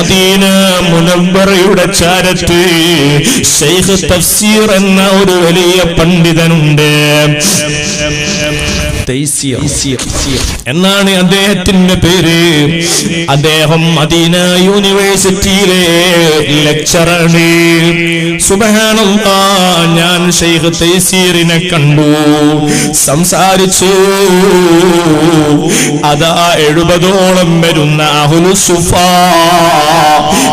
Medina മുനവ്വറയുടെ ചാരത്ത് ഷെയ്ഖ് തഫ്സീർ എന്ന ഒരു വലിയ പണ്ഡിതനുണ്ട്. എന്നാണ് അദ്ദേഹത്തിന്റെ പേര്? അദ്ദേഹം മദീന യൂണിവേഴ്സിറ്റിയിലെ ലെക്ചറാണ് സുബഹാനല്ലാ ഞാൻ ഷെയ്ഖ് തൈസീറിനെ കണ്ടു. സംസാരിച്ചു. അതാ എഴുപതോളം വരുന്ന അഹുലുസുഫ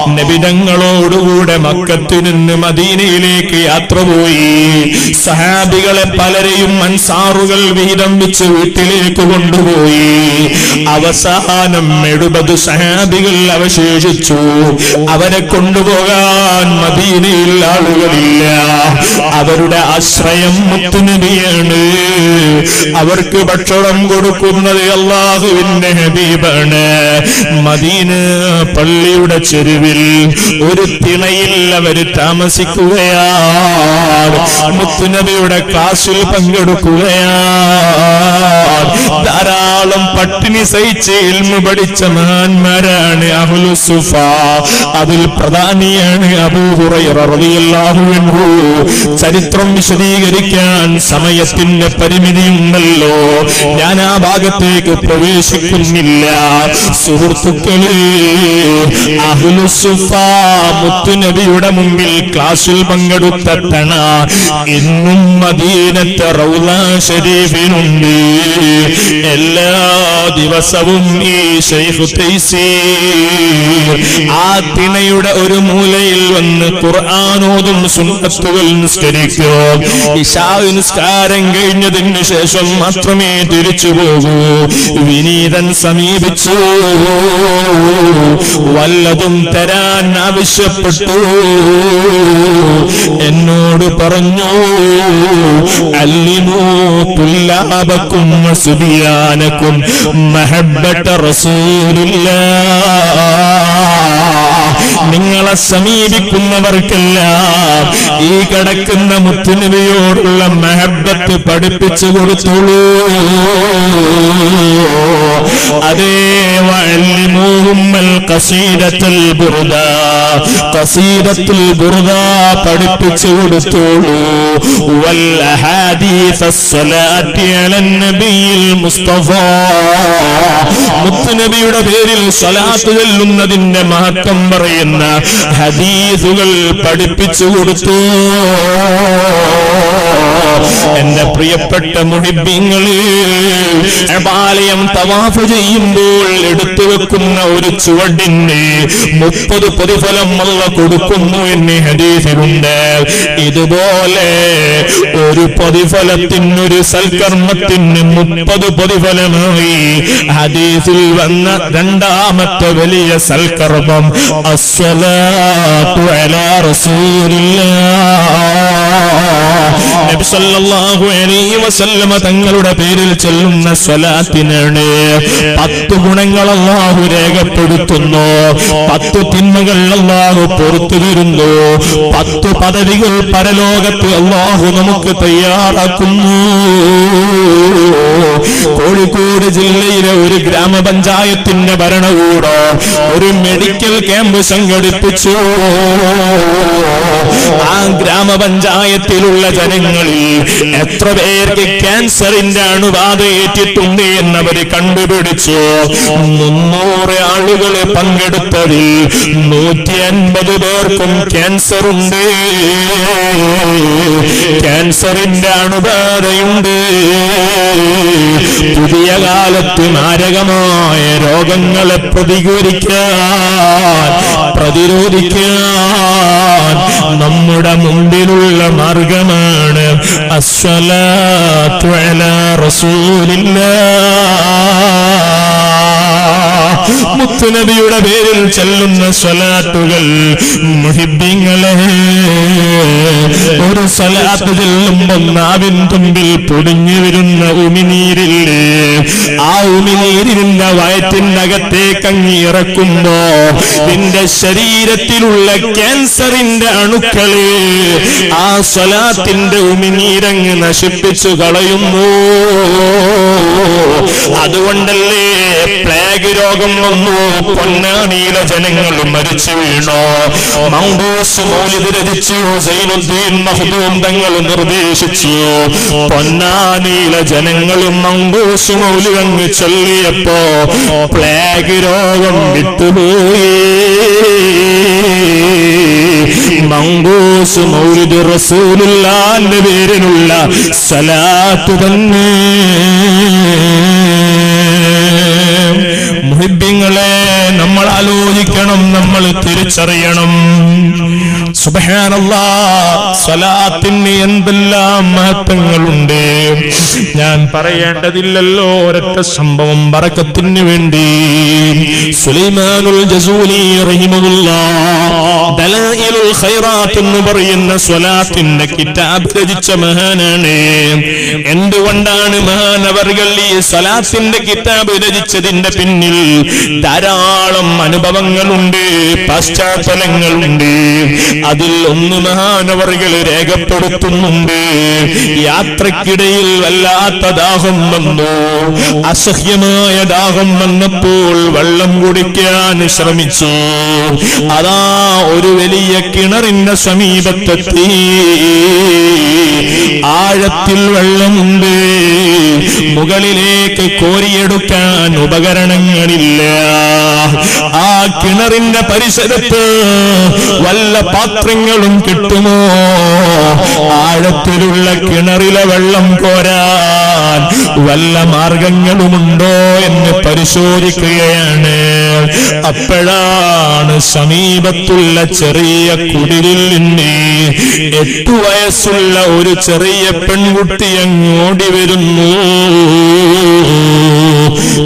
നബിതങ്ങളോടുകൂടെ മക്കത്തു നിന്ന് മദീനയിലേക്ക് യാത്ര പോയി. സഹാബികളെ പലരെയും അൻസാറുകൾ വീതം വെച്ച് വീട്ടിലേക്ക് കൊണ്ടുപോയി. അവസാനം എഴുപത് സഹാബികൾ അവശേഷിച്ചു. അവരെ കൊണ്ടുപോകാൻ മദീനയിൽ ആളുകളില്ല. അവരുടെ ആശ്രയം മുത്തുനബിയാണ്. അവർക്ക് ഭക്ഷണം കൊടുക്കുന്നത് അള്ളാഹുവിന്റെ ഹബീബാണ്. മദീന പള്ളിയുടെ ചെരുവിൽ ഒരു തിണയിൽ അവർ താമസിക്കുകയാണ്. മുത്തുനബിയുടെ ക്ലാസ്സിൽ പങ്കെടുക്കുകയാണ്. ധാരാളം പട്ടിണി സഹിച്ച് ഇൽമു പഠിച്ച മഹാന്മാരാണ് അഹുലു സുഫ. അതിൽ പ്രധാനിയാണ് അൻഹു. ചരിത്രം വിശദീകരിക്കാൻ സമയത്തിന്റെ പരിമിതിയുണ്ടല്ലോ. ഞാൻ ആ ഭാഗത്തേക്ക് പ്രവേശിക്കുന്നില്ല. സുഹൃത്തുക്കളെ അഹ്ലു സുഫ മുത്തുനബിയുടെ മുമ്പിൽ ക്ലാസ്സിൽ പങ്കെടുത്ത തണ ഇന്നും മദീനത്തെ റൗല ഷരീഫിനുണ്ട്. എല്ലാ ദിവസവും ഈ ഷെയ്ഖ് ആ തിണയുടെ ഒരു മൂലയിൽ വന്ന് ഖുർആാനോതും സുന്നത്തുകൾ നിസ്കരിക്കും. ഇഷാ നിസ്കാരം കഴിഞ്ഞതിന് ശേഷം മാത്രമേ തിരിച്ചു പോകൂ. വിനീതൻ സമീപിച്ചു. വല്ലതും തരാൻ ആവശ്യപ്പെട്ടു. എന്നോട് പറഞ്ഞു അല്ലിമോ അല്ലിമൂ തുല്ലാബക്കും സുബിയാനക്കും മഹബട്ട റസൂലില്ല നിങ്ങളെ സമീപിക്കുന്നവർക്കെല്ലാം ഈ കിടക്കുന്ന മുത്തുനബിയോടുള്ള മെഹബത്ത് പഠിപ്പിച്ചു കൊടുത്തോളൂ. അതേ വല്ലിമൂഹുമ്മൽ കസീരത്തിൽ ബുർദ കസീദത്തുൽ ബുർദ പഠിപ്പിച്ചു കൊടുത്തോളൂ. വൽ അഹാദീസ് അസ്സലാത്തി അലൻ നബിയിൽ മുസ്തഫ. മുത്തുനബിയുടെ പേരിൽ സ്വലാത്ത് ചൊല്ലുന്നതിന്റെ മഹത്വം പറയുന്ന ഹദീസുകൾ പഠിപ്പിച്ചു കൊടുത്തു. എന്റെ പ്രിയപ്പെട്ട മുഹിബിങ്ങളെ ബാലയം തവാഫ് ചെയ്യുമ്പോൾ എടുത്തു വെക്കുന്ന ഒരു ചുവടിന് മുപ്പത് പ്രതിഫലം അല്ല കൊടുക്കുന്നു എന്ന് ഹദീസിലുണ്ട്. ഇതുപോലെ ഒരു പ്രതിഫലത്തിന് ഒരു സൽക്കർമ്മത്തിന് മുപ്പത് പ്രതിഫലമായി ഹദീസിൽ വന്ന രണ്ടാമത്തെ വലിയ സൽക്കർമ്മം അസ്വലാ നബി സല്ലല്ലാഹു അലൈഹി വസല്ലമ തങ്ങളുടെ പേരിൽ ചൊല്ലുന്ന സ്വലാത്തിനാണ്. പത്ത് ഗുണങ്ങൾ അള്ളാഹു രേഖപ്പെടുത്തുന്നു. പത്ത് തിന്മകൾ അള്ളാഹു പുറത്തു വരുന്നു. പത്ത് പദവികൾ പരലോകത്ത് അള്ളാഹു നമുക്ക് തയ്യാറാക്കുന്നു. ഗ്രാമപഞ്ചായത്തിന്റെ ഭരണകൂടം ഒരു മെഡിക്കൽ ക്യാമ്പ് സംഘടിപ്പിച്ചു. ആ ഗ്രാമപഞ്ചായത്തിലുള്ള ജനങ്ങളിൽ എത്ര പേർക്ക് ക്യാൻസറിന്റെ അണുബാധ ഏറ്റിട്ടുണ്ട് എന്നവര് കണ്ടുപിടിച്ചു. മുന്നൂറ് ആളുകളെ പങ്കെടുത്തതിൽ നൂറ്റി അൻപത് പേർക്കും ക്യാൻസർ ഉണ്ട് ക്യാൻസറിന്റെ അണുബാധയുണ്ട്. പുതിയ കാലത്ത് മാരകമായ രോഗങ്ങളെ പ്രതികരിക്കാൻ പ്രതിരോധിക്കാൻ നമ്മുടെ മുമ്പിലുള്ള മാർഗമാണ് അസ്വലാത്തു അലാ റസൂലില്ലാ മുത്തുനബിയുടെ പേരിൽ ചെല്ലുന്ന സ്വലാത്തുകൾ മുഹിബിങ്ങളെ ഒരു സ്വലാത്ത് ചെല്ലുമ്പോൾ നാവിൻ തുമ്പിൽ പൊടിഞ്ഞു വരുന്ന ഉമിനീരില്ലേ? ആ ഉമിനീരിന്റെ വയറ്റിന്റെ അകത്തേക്ക് അങ്ങ് ഇറക്കുമ്പോ നിന്റെ ശരീരത്തിലുള്ള ക്യാൻസറിന്റെ അണുക്കളെ ആ സ്വലാത്തിന്റെ ഉമിനീരങ്ങ് നശിപ്പിച്ചു കളയുന്നു. അതുകൊണ്ടല്ലേ പ്ലേഗ് രോഗം വന്നു. പൊന്നാണിയിലെ ജനങ്ങൾ മരിച്ചു വീണു. രചിച്ചു. തങ്ങൾ നിർദ്ദേശിച്ചു. പൊന്നാനിയിലെ ജനങ്ങളും മൗണ്ടൂസ് മൗലി അങ്ങ് ചൊല്ലിയപ്പോ പ്ലേഗ് രോഗം വിട്ടുപോയി. മങ്കൂസ് മൗലിദ് റസൂലുള്ളാന്റെ പേരിലുള്ള സലാത്ത് തന്നെ. മുഹിബ്യങ്ങളെ നമ്മൾ ആലോചിക്കണം നമ്മൾ തിരിച്ചറിയണം. സുബഹാനല്ലാ എന്തെല്ലാം മഹത്വങ്ങളുണ്ട്? ഞാൻ പറയേണ്ടതില്ലല്ലോ ഒരൊറ്റ സംഭവം പറക്കത്തിന് വേണ്ടി. സുലൈമാനുൽ ജസൂലി ഖൈറാത്ത് എന്ന് പറയുന്ന സ്വലാത്തിന്റെ കിതാബ് രചിച്ച മഹാനാണ്. എന്തുകൊണ്ടാണ് മഹാനവറുകൾ ഈ സ്വലാത്തിന്റെ കിതാബ് രചിച്ചതിന്റെ പിന്നിൽ ധാരാളം അനുഭവങ്ങളുണ്ട് പശ്ചാത്തലങ്ങളുണ്ട്. അതിൽ ഒന്ന് മഹാനവറുകൾ രേഖപ്പെടുത്തുന്നുണ്ട്. യാത്രക്കിടയിൽ വല്ലാത്ത ദാഹം വന്നു. അസഹ്യമായ ദാഹം വന്നപ്പോൾ വെള്ളം കുടിക്കാൻ ശ്രമിച്ചു. അതാ വലിയ കിണറിന്റെ സമീപത്തെത്തി. ആഴത്തിൽ വെള്ളമുണ്ട്. മുകളിലേക്ക് കോരിയെടുക്കാൻ ഉപകരണങ്ങളില്ല. ആ കിണറിന്റെ പരിസരത്ത് വല്ല പാത്രങ്ങളും കിട്ടുമോ? ആഴത്തിലുള്ള കിണറിലെ വെള്ളം കോരാൻ വല്ല മാർഗങ്ങളുമുണ്ടോ എന്ന് പരിശോധിക്കുകയാണ്. അപ്പോഴാണ് സമീപത്തുള്ള ചെറിയ കുടിലിൽ നിന്ന് എട്ടു വയസ്സുള്ള ഒരു ചെറിയ പെൺകുട്ടി അങ്ങോടി വരുന്നു.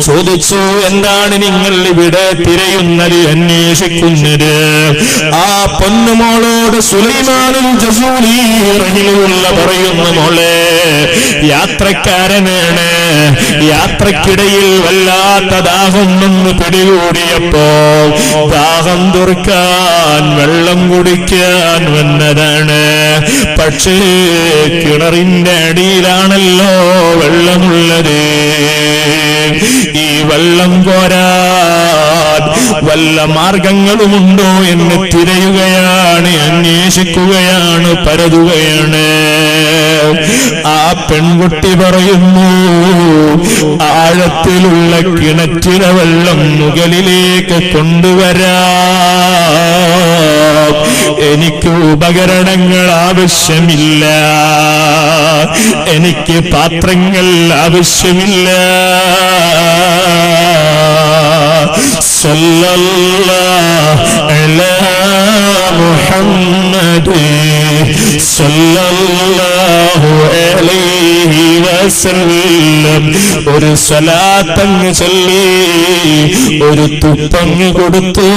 ചോദിച്ചു എന്താണ് നിങ്ങൾ ഇവിടെ തിരയുന്നത്? അന്വേഷിക്കുന്നത്? ആ പൊന്നുമോളോട് സുലൈമാനും പറയുന്നു മോളെ യാത്രക്കാരനാണ്. യാത്രക്കിടയിൽ വല്ലാത്ത ദാഹം നിന്ന് പിടികൂടിയപ്പോ ദാഹം തുറക്കാൻ വെള്ളം കുടിക്കാൻ വന്നതാണ്. പക്ഷേ കിണറിന്റെ അടിയിലാണല്ലോ വെള്ളമുള്ളത്. ഈ വെള്ളം പോരാ വല്ല മാർഗങ്ങളുമുണ്ടോ എന്ന് തിരയുകയാണ് അന്വേഷിക്കുകയാണ് പരതുകയാണ്. പെൺകുട്ടി പറയുന്നു ആഴത്തിലുള്ള കിണറ്റിലെ വെള്ളം മുകളിലേക്ക് കൊണ്ടുവരാ. എനിക്ക് ഉപകരണങ്ങൾ ആവശ്യമില്ല. എനിക്ക് പാത്രങ്ങൾ ആവശ്യമില്ല. സല്ലല്ലാഹു അലാ മുഹമ്മദ് ഒരു സ്വലാത്തങ്ങ് ചൊല്ലി ഒരു തുപ്പങ്ങ് കൊടുത്തു.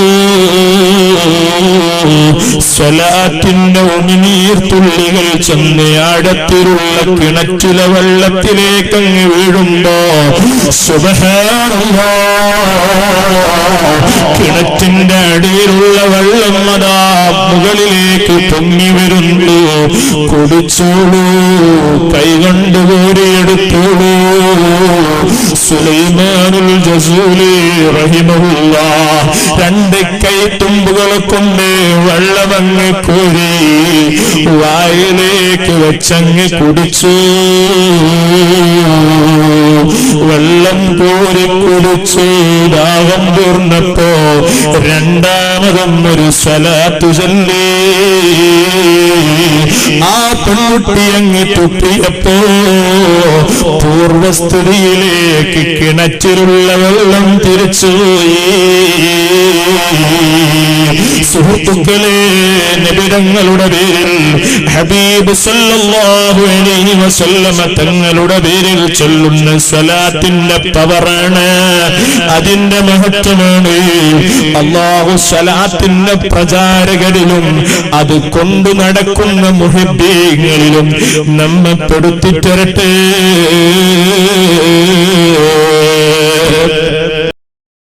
സ്വലാത്തിന്റെ ഉമിനീർ തുള്ളികൾ ചെന്ന് ആഴത്തിലുള്ള കിണറ്റിലെ വെള്ളത്തിലേക്കങ്ങ് വീഴുമ്പോ കിണറ്റിന്റെ അടിയിലുള്ള വെള്ളം അതാ മുകളിലേക്ക് പൊങ്ങി കുടിച്ചോളൂ കൈകൊണ്ട് കോരിയെടുത്തോളൂ സുലൈമാനുൽ ജസൂലി റഹിമഹുല്ല രണ്ട് കൈത്തുമ്പുകൾ കൊണ്ട് വെള്ളമങ്ങ് കോരി വായിലേക്ക് വെച്ചങ്ങ് കുടിച്ചു. വെള്ളം കോരി കുളിച്ച് ദാഹം തീർന്നപ്പോ രണ്ടാമതും ഒരു സ്വലാത്തു ചൊല്ലി. ആ പെൺകുട്ടി അങ്ങ് തുപ്പിയപ്പോ പൂർവസ്ഥിതിയിലേക്ക് കിണറ്റിലുള്ള വെള്ളം തിരിച്ചുപോയി സുഹൃത്തുക്കളെ നിബിടങ്ങളുടെ പേരിൽ ഹബീബ് സല്ലല്ലാഹു അലൈഹി വസല്ലമ തങ്ങളുടെ പേരിൽ ചൊല്ലുന്ന സ്വലാത്തിന്റെ പവറാണ്. അതിന്റെ മഹത്വമാണ്. അള്ളാഹു സ്വലാത്തിന്റെ പ്രചാരകരിലും അത് കൊണ്ടു നടക്കുന്ന മുഹബീങ്ങളിലും നമ്മെ പെടുത്തിത്തരട്ടെ.